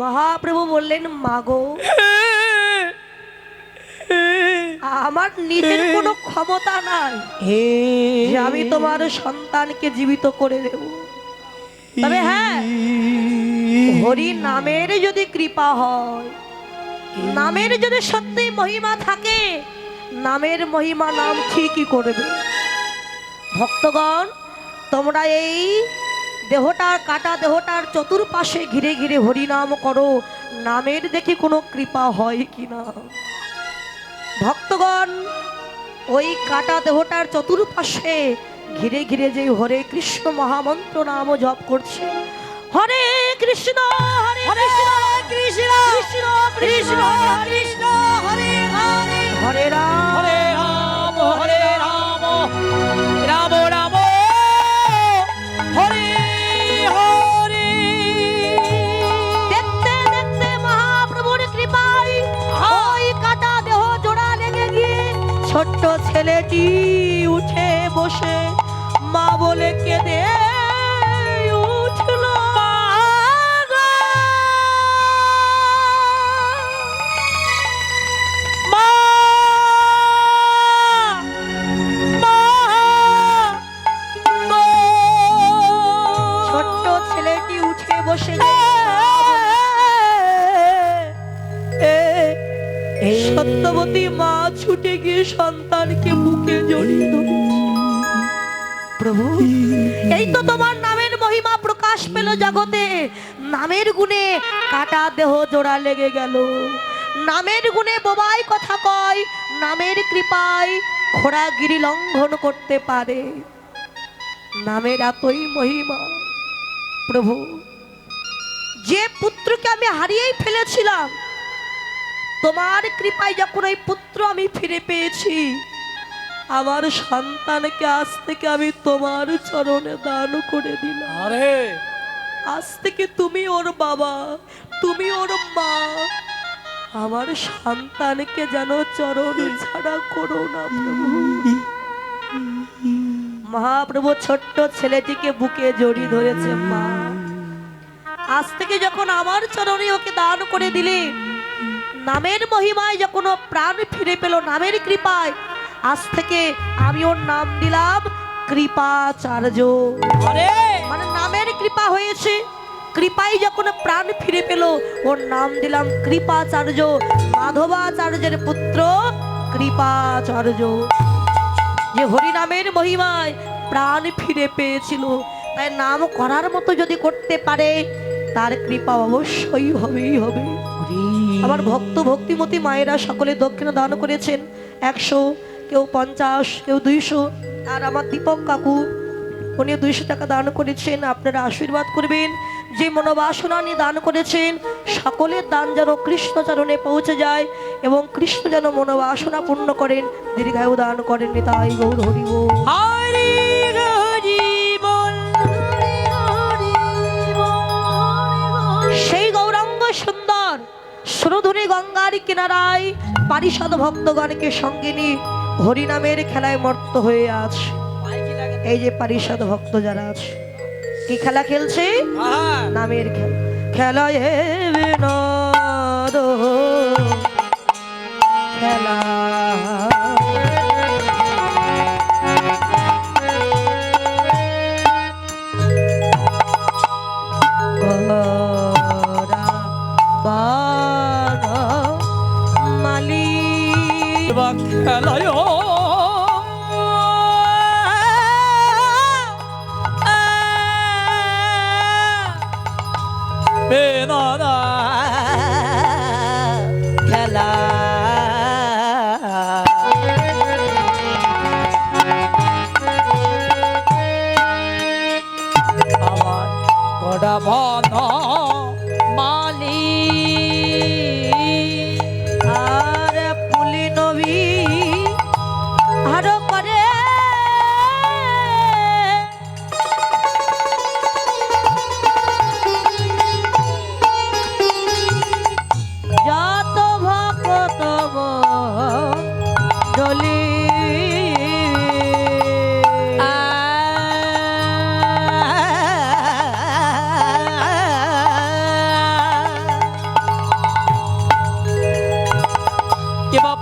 মহাপ্রভু বললেন মাগো আমার নিজের কোনো ক্ষমতা নাই আমি তোমার সন্তানকে জীবিত করে দেব। তবে হ্যাঁ হরি নামের যদি কৃপা হয় নামের যদি সত্যি মহিমা থাকে নামের মহিমা নাম ঠিকই করবে। ভক্তগণ তোমরা এই দেহটার কাটা দেহটার চতুর্পাশে ঘিরে ঘিরে হরিনাম করো। নামের দেখি কোনো কৃপা হয় কিনা। ভক্তগণ ওই কাটা দেহটার চতুর্পাশে ঘিরে ঘিরে যে হরে কৃষ্ণ মহামন্ত্র নাম জপ করছে। হরে কৃষ্ণ হরে কৃষ্ণ কৃষ্ণ কৃষ্ণ কৃষ্ণ হরে হরে। হরে রাম। উঠে বসে? মা বলে কেঁদে এই তো তোমার নামের মহিমা প্রকাশ পেল জগতে। নামের গুণে কাটা দেহ জোড়া লেগে গেল। নামের গুণে বোবাই কথা কয়, নামের কৃপায় ঘোড়া গিরি লঙ্ঘন করতে পারে। নামের এতই মহিমা, প্রভু, যে পুত্রকে আমি হারিয়েই ফেলেছিলাম, তোমার কৃপায় যখন ওই পুত্র আমি ফিরে পেয়েছি আমার সন্তানকে আজ থেকে আমি তোমার চরণে দান করে দিলাম। আরে। আজ থেকে তুমি ওর বাবা তুমি ওর মা আমার সন্তানকে যেন চরণ ছাড়া করো না প্রভু। মহাপ্রভু ছোট্ট ছেলেটিকে বুকে জড়িয়ে ধরেছে মা। আজ থেকে যখন আমার চরণে ওকে দান করে দিলে নামের মহিমায় যখন ও প্রাণ ফিরে পেল নামের কৃপায় আজ থেকে আমি ওর নাম দিলাম কৃপাচার্য। মানে নামের কৃপা হয়েছে। কৃপাই যখন প্রাণ ফিরে পেল ওর নাম দিলাম কৃপাচার্য। মাধবাচার্যের পুত্র কৃপাচার্য। যে হরিনামের মহিমায় প্রাণ ফিরে পেয়েছিল তাই নাম করার মতো যদি করতে পারে তার কৃপা অবশ্যই হবেই হবে। আমার ভক্ত ভক্তিমতী মায়েরা সকলে দক্ষিণা দান করেছেন। একশো কেউ পঞ্চাশ কেউ দুইশো আর আমার দীপক কাকু উনি দুইশো টাকা দান করেছেন আপনারা আশীর্বাদ করবেন। যে মনোবাসনা নিয়ে দান করেছেন সকলের দান যেন কৃষ্ণচরণে পৌঁছে যায় এবং কৃষ্ণ যেন মনোবাসনা পূর্ণ করেন দীর্ঘায়ু দান করেন তাই গৌর সেই গৌরাঙ্গ সুন্দর সুরধুনী গঙ্গার কিনারায় পারিষদ ভক্তগণকে সঙ্গে নিয়ে হরিনামের খেলায় মর্ত হয়ে আছে এই যে পারিষদ ভক্ত যারা আছে কি খেলা খেলছে? নামের খেলা। খেলায় বিনোদ। খেলা খেলায় বেনানা খেলা আমার গড়া বন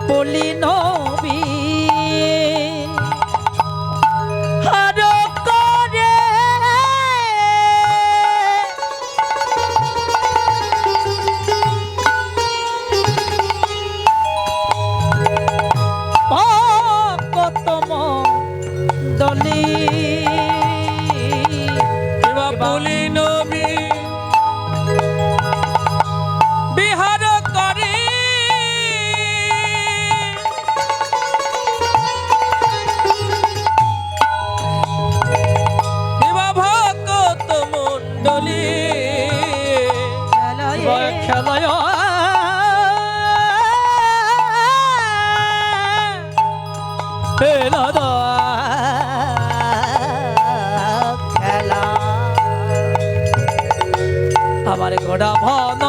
Polino খেলা। আমার ঘোড়া ভন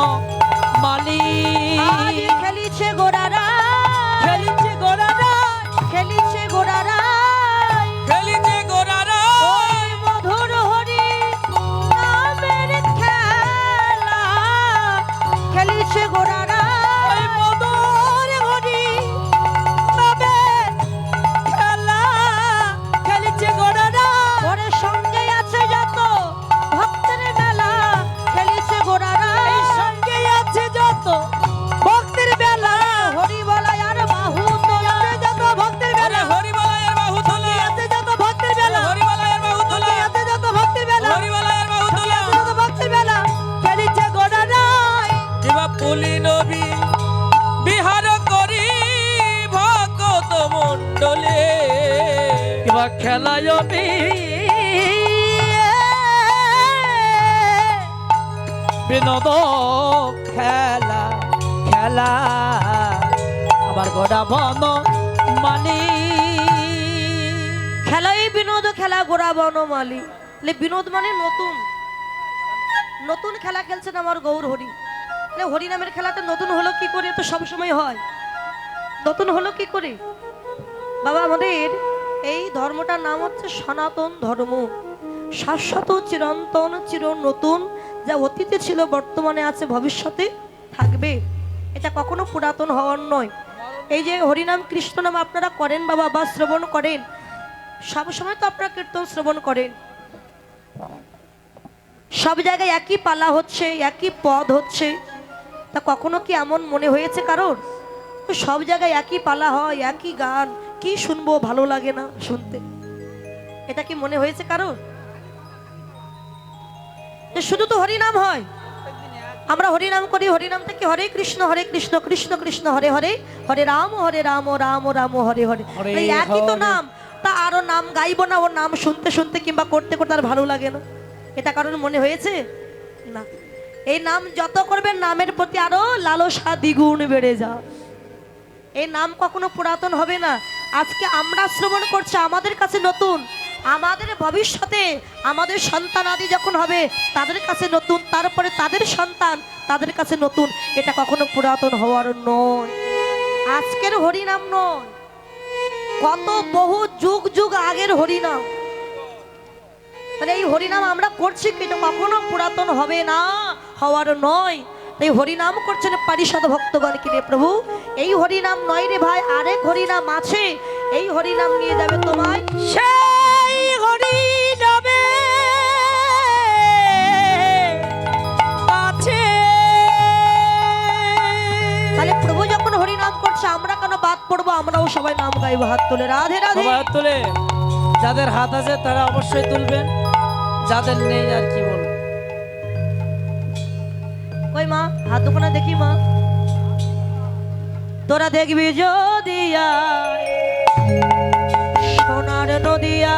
কিবা খেলায় বি বিনোদ খেলা খেলা। আমার গোড়া বন মালি। খেলাই বিনোদ, খেলা গোড়া বনমালী লে বিনোদ মানে নতুন। নতুন খেলা খেলছেন আমার গৌর হরি। হরি নামের খেলাটা নতুন হলো কি করে? তো সবসময় হয়। নতুন হলো কি করে? বাবা, আমাদের এই ধর্মটার নাম হচ্ছে সনাতন ধর্ম। শাশ্বত চিরন্তন, চির নতুন, যা অতীতে ছিল, বর্তমানে আছে, ভবিষ্যতে থাকবে। এটা কখনো পুরাতন হওয়ার নয়। এই যে হরিনাম কৃষ্ণ নাম আপনারা করেন বাবা, বা শ্রবণ করেন সবসময় তো আপনারা কীর্তন, শ্রবণ করেন। সব জায়গায় একই পালা হচ্ছে, একই পদ হচ্ছে। তা কখনো কি এমন মনে হয়েছে কারোর? সব জায়গায় একই পালা হয়, একই গান কি শুনব ভালো লাগে না শুনতে। এটা কি মনে হয়েছে কারোর? শুধু তো হরিনাম হয়। আমরা হরিনাম করি হরিনাম থেকে হরে কৃষ্ণ হরে কৃষ্ণ কৃষ্ণ কৃষ্ণ হরে হরে হরে রাম হরে রাম রাম রাম হরে হরে। একই তো নাম তা আরও নাম গাইবো না ওর নাম শুনতে শুনতে কিংবা করতে করতে আর ভালো লাগে না। এটা কারণ মনে হয়েছে? না। এই নাম যত করবেন নামের প্রতি আরও লালসা দ্বিগুণ বেড়ে যা এই নাম কখনো পুরাতন হবে না। আজকে আমরা শ্রবণ করছি আমাদের কাছে নতুন, আমাদের ভবিষ্যতে আমাদের সন্তান আদি যখন হবে, তাদের কাছে নতুন, তারপরে তাদের সন্তান, তাদের কাছে নতুন। এটা কখনো পুরাতন হওয়ার নয়। আজকের হরিনাম নয়। কত বহু যুগ যুগ আগের হরিনাম। মানে এই হরিনাম আমরা করছি কিন্তু কখনো পুরাতন হবে না, হওয়ার নয়। তাই হরিনাম করছেন পারিষদ ভক্তগণ কিনে প্রভু? এই হরিনাম নয় রে ভাই আরেক হরিনাম আছে। এই হরিনাম নিয়ে যাবে তোমায়। সেই হরি নামে আছে। তাহলে প্রভু যখন হরিনাম করছে আমরা কেন বাদ পড়ব? আমরাও সবাই নাম গাইবো হাত তুলে। রাধে রাধে। হাত তোলে। যাদের হাত আছে তারা অবশ্যই তুলবেন। যাদের নেই আর কি বলব? কই মা হাত দুখানা দেখি মা। তোরা দেখবি যদিয়া সোনার নদিয়া।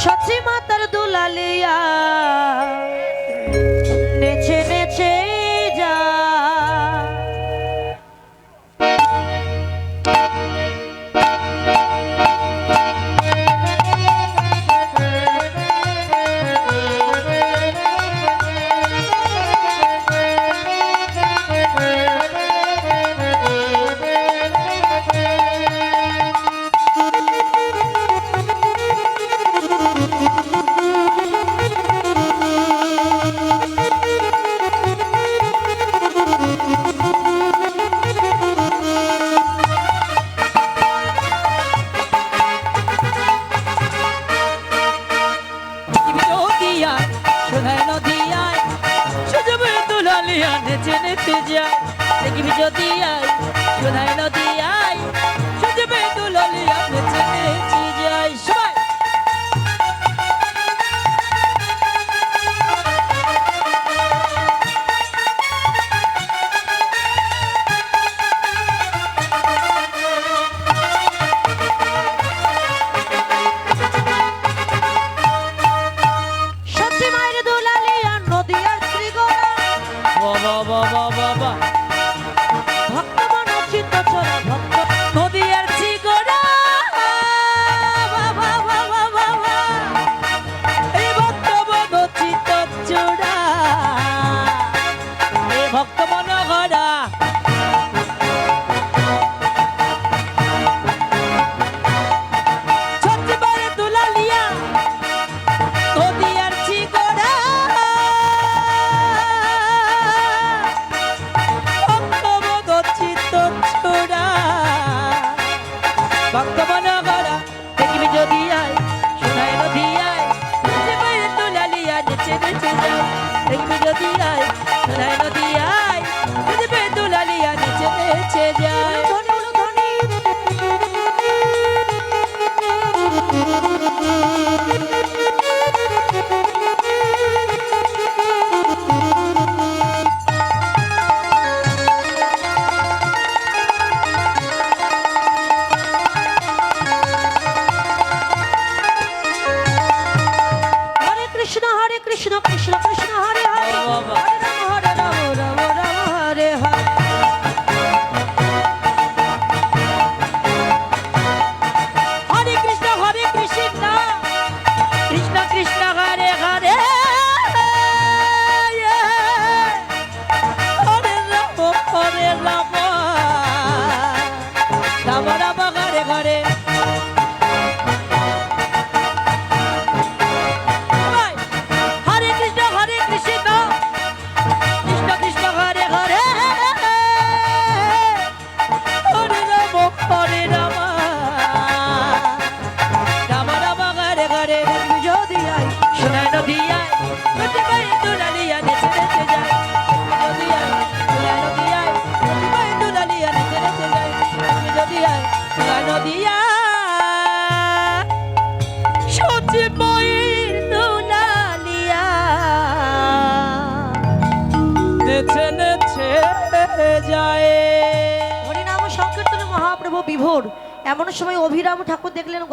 সচি মাতার দুলালিয়া।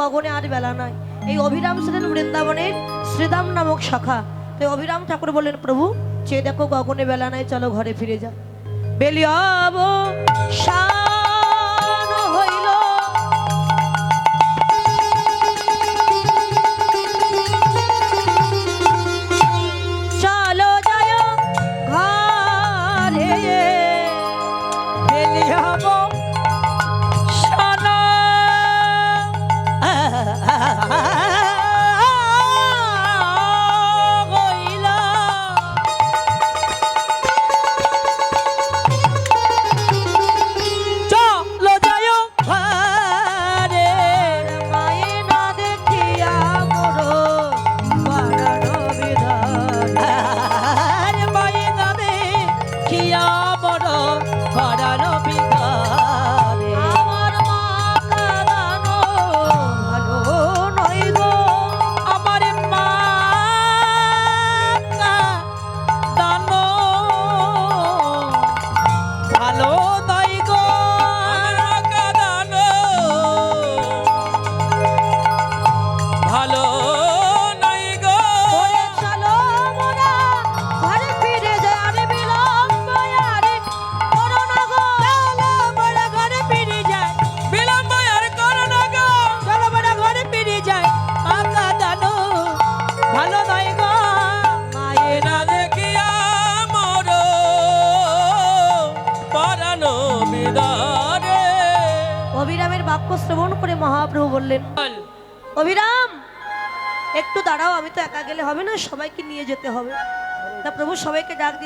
গগনে আর বেলা নয় এই অভিরাম ছিলেন বৃন্দাবনের শ্রীদাম নামক শাখা। তো অভিরাম ঠাকুর বললেন, প্রভু, চেয়ে দেখো গগনে বেলা নাই, চলো ঘরে ফিরে যাও বেলিয়াবো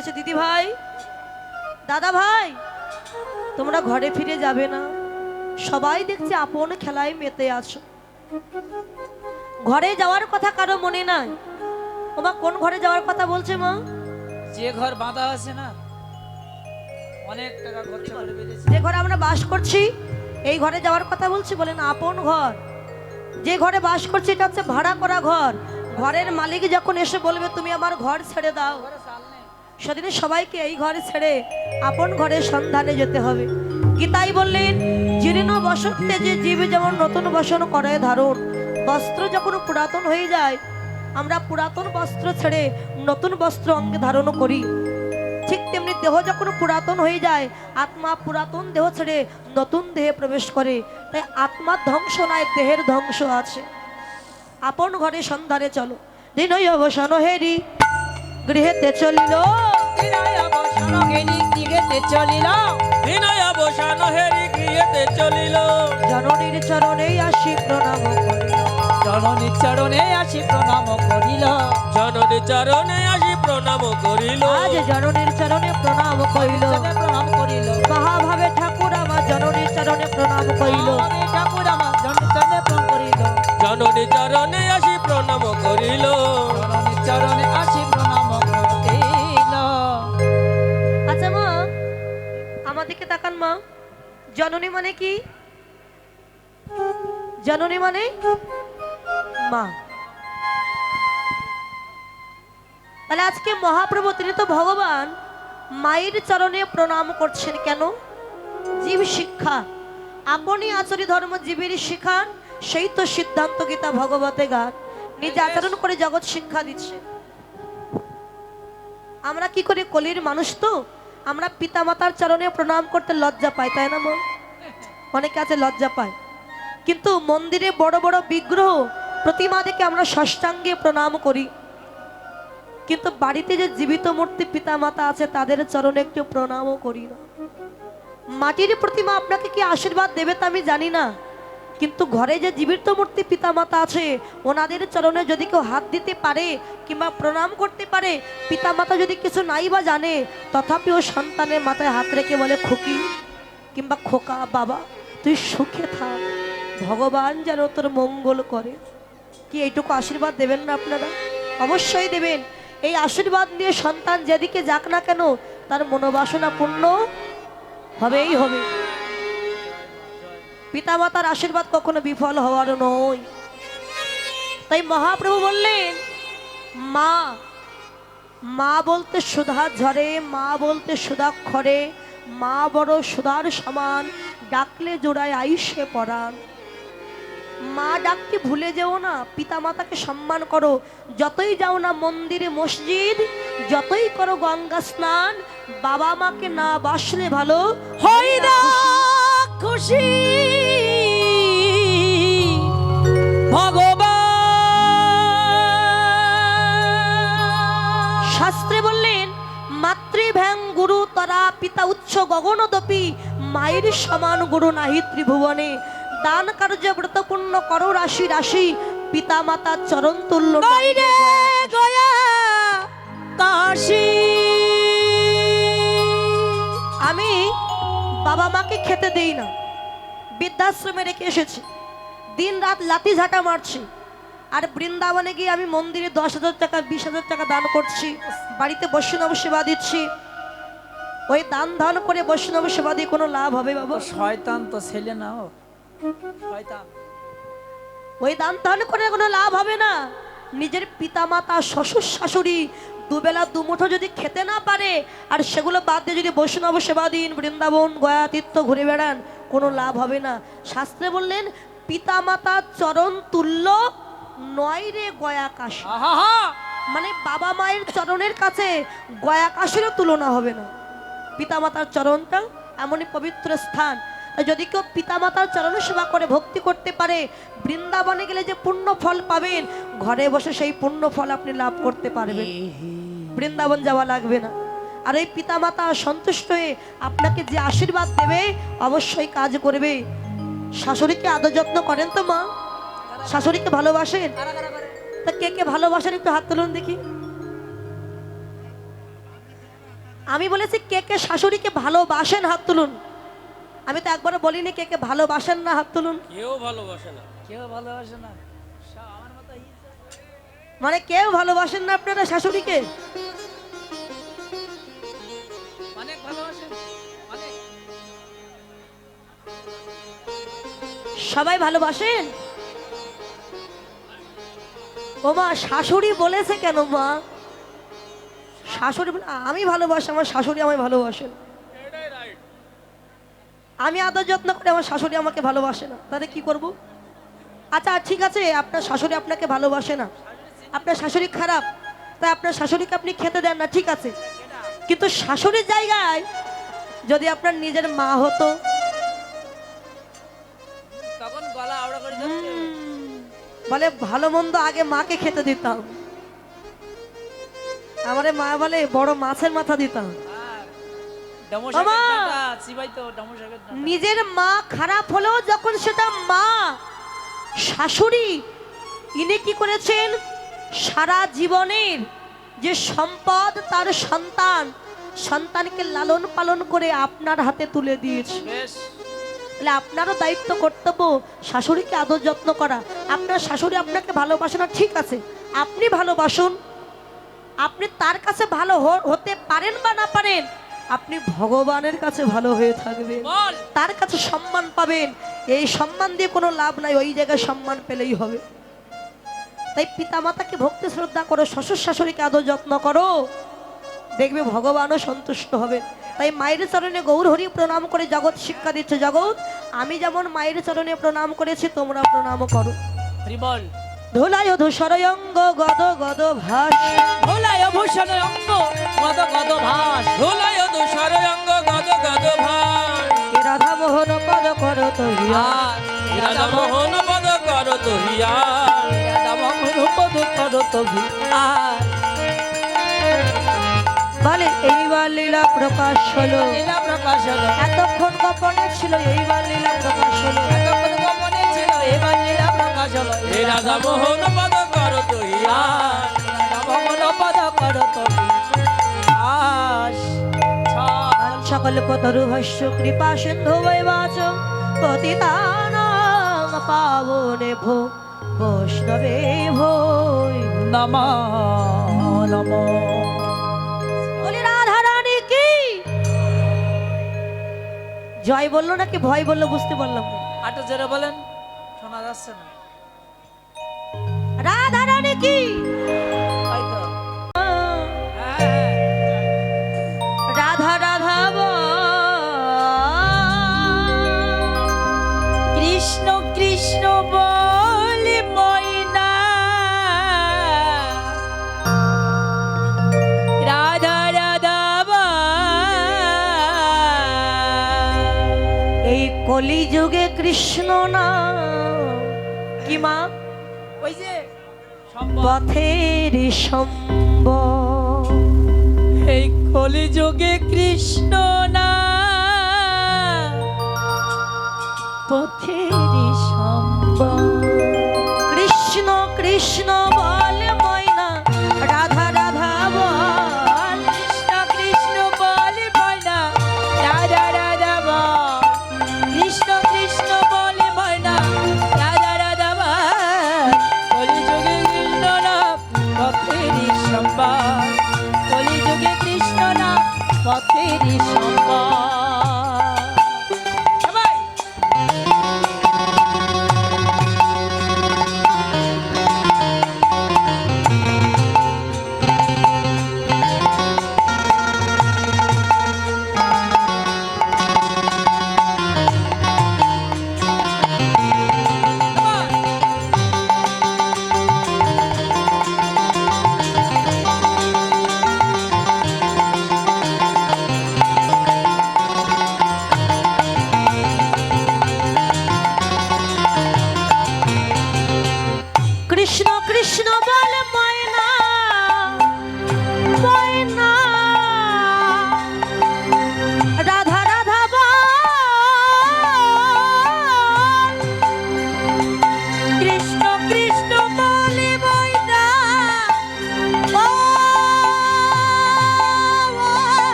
গেছে দিদি ভাই। দাদা ভাই তোমরা ঘরে ফিরে যাবে না। সবাই দেখছে আপন খেলায় মেতে আসো ঘরে যাওয়ার কথা কারও মনে নাই। তোমার কোন ঘরে যাওয়ার কথা বলছে মা? যে ঘর বাঁধা আছে না অনেক টাকা খরচা করে যে ঘরে আমরা বাস করছি এই ঘরে যাওয়ার কথা বলছি বলেন আপন ঘর। যে ঘরে বাস করছি এটা হচ্ছে ভাড়া করা ঘর। ঘরের মালিক যখন এসে বলবে তুমি আমার ঘর ছেড়ে দাও। সেদিন সবাইকে এই ঘরে ছেড়ে আপন ঘরের সন্ধানে যেতে হবে। গীতাই বললেন, জীর্ণ বসন্তে যে জীব যেমন নতুন বসন করে ধারণ বস্ত্র যখন পুরাতন হয়ে যায়, আমরা পুরাতন বস্ত্র ছেড়ে নতুন বস্ত্র অঙ্গে ধারণ করি। ঠিক তেমনি দেহ যখন পুরাতন হয়ে যায়, আত্মা পুরাতন দেহ ছেড়ে নতুন দেহে প্রবেশ করে। তাই আত্মার ধ্বংস নয়, দেহের ধ্বংস আছে। আপন ঘরে সন্ধানে চলো। দিনই অবসান হেরি, গৃহেতে চলিল। অবসন চলিল। বিনয় বসানো হেরি গৃহেতে চলিল। জননীর চরণে আসি প্রণাম করিল। জননী চরণে আসি প্রণাম করিল। জননী চরণে আসি প্রণাম করিল। আজ জননীর চরণে প্রণাম করিল। প্রণাম করিল। মহাভাবে ঠাকুর আমার জননীর চরণে প্রণাম করিল। ঠাকুর আমার জননী চরণে প্রণাম করিল। জননী চরণে আসি প্রণাম করিল। তাকান মা। জননী মানে কি? জননী মানে মা। তাহলে আজকে মহাপ্রভু তিনি তো ভগবান। মায়ের চরণে প্রণাম করছেন কেন? জীব শিক্ষা। আপনি আচরি ধর্ম জীবের শিখান সেই তো সিদ্ধান্ত গীতা ভগবতে গান। নিজে আচরণ করে জগৎ শিক্ষা দিচ্ছে। আমরা কি করি কলির মানুষ তো? আমরা পিতামাতার চরণে প্রণাম করতে লজ্জা পাই, তাই না মন অনেকে আছে লজ্জা পায়। কিন্তু মন্দিরে বড় বড় বিগ্রহ প্রতিমা দেখে আমরা ষষ্ঠাঙ্গে প্রণাম করি। কিন্তু বাড়িতে যে জীবিত মূর্তি পিতামাতা আছে, তাদের চরণে একটু প্রণামও করি না। মাটির প্রতিমা আপনাকে কি আশীর্বাদ দেবে তা আমি জানি না। কিন্তু ঘরে যে জীবিত মূর্তি পিতামাতা আছে, ওনাদের চরণে যদি কেউ হাত দিতে পারে কিংবা প্রণাম করতে পারে, পিতামাতা যদি কিছু নাই বা জানে, তথাপিও সন্তানের মাথায় হাত রেখে বলে, খুকি কিংবা খোকা, বাবা, তুই সুখে থাক। ভগবান যেন তোর মঙ্গল করে। কি এইটুকু আশীর্বাদ দেবেন না আপনারা? অবশ্যই দেবেন। এই আশীর্বাদ নিয়ে সন্তান যেদিকে যাক না কেন, তার মনোবাসনা পূর্ণ হবেই হবে। পিতামাতার আশীর্বাদ কখনো বিফল হওয়ার নয়। তাই মহাপ্রভু বললেন, মা মা বলতে সুধা ঝরে, মা বলতে সুধাক্ষরে মা বড় সুধার সমান, ডাকলে জোড়ায় আইসে পড়ান মা ডাককে ভুলে যেও না, পিতামাতাকে সম্মান করো। যতই যাও না মন্দিরে মসজিদ, যতই করো গঙ্গা স্নান, বাবা মাকে না বাসলে ভালো হই না খুশি। গগনদপি মায়ের সমান গুরু নাহি ত্রিভুবনে। দান কার্য ব্রতপূর্ণ করো রাশি রাশি। পিতা মাতা চরণ তুল্য কাশি। আমি বাবা মাকে খেতে দেই না। বৃদ্ধাশ্রমে রেখে এসেছি। দিন রাত লাঠি ঝাঁটা মারছি। আর বৃন্দাবনে গিয়ে আমি মন্দিরে দশ হাজার টাকা বিশ হাজার টাকা দান করছি। বাড়িতে বৈষ্ণব সেবা দিচ্ছি। ওই দান ধান করে বৈষ্ণব সেবা দিয়ে কোনো লাভ হবে বাবা? শয়তান তো ছেলে না ও। শয়তান। ওই দান ধান করে কোনো লাভ হবে না। নিজের পিতামাতা শ্বশুর শাশুড়ি দুবেলা দুমুঠো যদি খেতে না পারে আর সেগুলো বাদ দিয়ে যদি বৈষ্ণব সেবা দিন বৃন্দাবন গয়া তীর্থ ঘুরে বেড়ান কোনো লাভ হবে না। শাস্ত্রে বললেন পিতামাতা চরণ তুল্য নয় রে গয়া কাশী মানে বাবা মায়ের চরণের কাছে গয়া কাশীরও তুলনা হবে না। পিতামাতার চরণটা এমনই পবিত্র স্থান। যদি কেউ পিতামাতার চরণ সেবা করে, ভক্তি করতে পারে, বৃন্দাবনে গেলে যে পুণ্য ফল পাবেন, ঘরে বসে সেই পুণ্য ফল আপনি লাভ করতে পারবেন। বৃন্দাবন যাওয়া লাগবে না। আর এই পিতামাতা সন্তুষ্ট হয়ে আপনাকে যে আশীর্বাদ দেবে, অবশ্যই কাজ করবে। শাশুড়িকে আদর যত্ন করেন তো মা। শাশুড়িকে ভালোবাসেন। তা কে কে ভালোবাসেন একটু হাত তুলুন দেখি। আমি বলেছি কে কে শাশুড়িকে ভালোবাসেন হাত তুলুন। আমি তো একবার বলিনি কে কে ভালোবাসেন না হাত তুলুন। কেউ ভালোবাসে না। কেউ ভালোবাসে না। মানে কেউ ভালোবাসেন না আপনারা শাশুড়িকে? সবাই ভালোবাসেন? ও মা শাশুড়ি বলেছে কেন মা? শাশুড়ি আমি ভালোবাসি আমার শাশুড়ি আমায় ভালোবাসেন আমি আদর যত্ন করে আমার শাশুড়ি আমাকে ভালোবাসে না। তাহলে কি করব? আচ্ছা ঠিক আছে আপনার শাশুড়ি আপনাকে ভালোবাসে না। আপনার শাশুড়ি খারাপ তাই আপনার শাশুড়িকে আপনি খেতে দেন না ঠিক আছে। কিন্তু শাশুড়ির জায়গায় যদি আপনার নিজের মা হতো। বলে ভালো মন্দ আগে মাকে খেতে দিতাম। আমারে মা বলে বড় মাছের মাথা দিতাম। নিজের মা খারাপ হলেও যখন সেটা মা শাশুড়ি ইনি কি করেছেন? সারা জীবনের যে সম্পদ তার সন্তান সন্তানকে লালন পালন করে আপনার হাতে তুলে দিয়েছে। তাহলে আপনারও দায়িত্ব কর্তব্য শাশুড়িকে আদর যত্ন করা। আপনার শাশুড়ি আপনাকে ভালোবাসে না ঠিক আছে। আপনি ভালোবাসুন। আপনি তার কাছে ভালো হতে পারেন বা না পারেন আপনি ভগবানের কাছে ভালো হয়ে থাকবেন। তার কাছে সম্মান পাবেন। এই সম্মান দিয়ে কোনো লাভ নাই ওই জায়গায় সম্মান পেলেই হবে। তাই পিতা মাতাকে ভক্তি শ্রদ্ধা করো শ্বশুর শাশুড়িকে আদৌ যত্ন করো। দেখবে ভগবানও সন্তুষ্ট হবে তাই মায়ের চরণে গৌর হরি প্রণাম করে জগৎ শিক্ষা দিচ্ছে জগৎ। আমি যেমন মায়ের চরণে প্রণাম করেছি তোমরা প্রণাম করো। বল। ধুলায় ধূসরয়ঙ্গ গদ গদ ভাস। ভোলায় ভূষণ অঙ্গ গদ গদ ভাস। ধুলায় দুষার অঙ্গ গদ গদ এ রাধা মোহন পদ কর তহিয়া রাজা মোহন পদ কর তুহিয়া রাধা মোহন পদ তভি আর বলে এইবার লীলা প্রকাশ হলো। লীলা প্রকাশ হলো। এতক্ষণ গোপনে ছিল এইবার লীলা প্রকাশ হলো। এতক্ষণ গোপনে ছিল এইবার লীলা হলো হে রাজা মোহন পদ কর তুহিয়া রাধা মোহন পদ কর আস সকল পতরু ভস্য কৃপা সিন্ধু বৈবাচ পতিতানাং পাবনে ভো বৈষ্ণবে ভোই নম। নম রাধা জয় বলল নাকি ভয় বলল বুঝতে পারলাম আটো জোরে বলেন শোনা যাচ্ছে না। রাধা রানী কি? হয়তো। রাধা রাধা কৃষ্ণ কৃষ্ণ বলে ময়না। রাধা রাধা এই কলিযুগে কৃষ্ণ না কি মা? ওই যে পথের সম্ব এই কলিযুগে কৃষ্ণ না। পথের সম্ব কৃষ্ণ কৃষ্ণ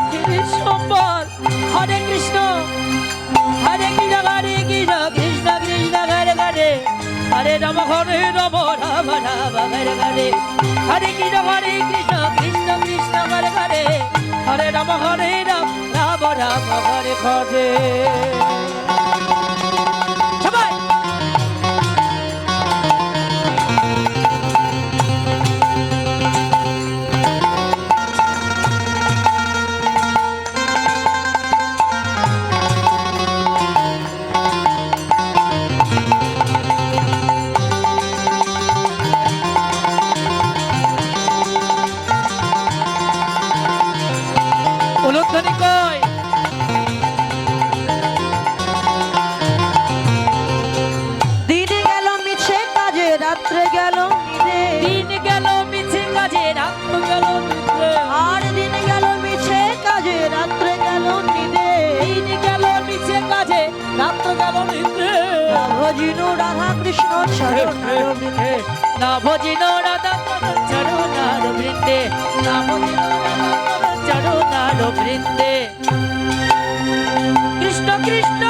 পথের সম্বর হরে কৃষ্ণ হরে কৃষ্ণ হরে কৃষ্ণ কৃষ্ণ কৃষ্ণ, হরে হরে। হরে রাম হরে রাম রাম রাম, হরে হরে। হরে কৃষ্ণ হরে কৃষ্ণ কৃষ্ণ কৃষ্ণ, হরে হরে। হরে রাম হরে। না ভজিন রাধা চরণার বৃন্দে না ভজিন চরণার বৃন্দে। কৃষ্ণ কৃষ্ণ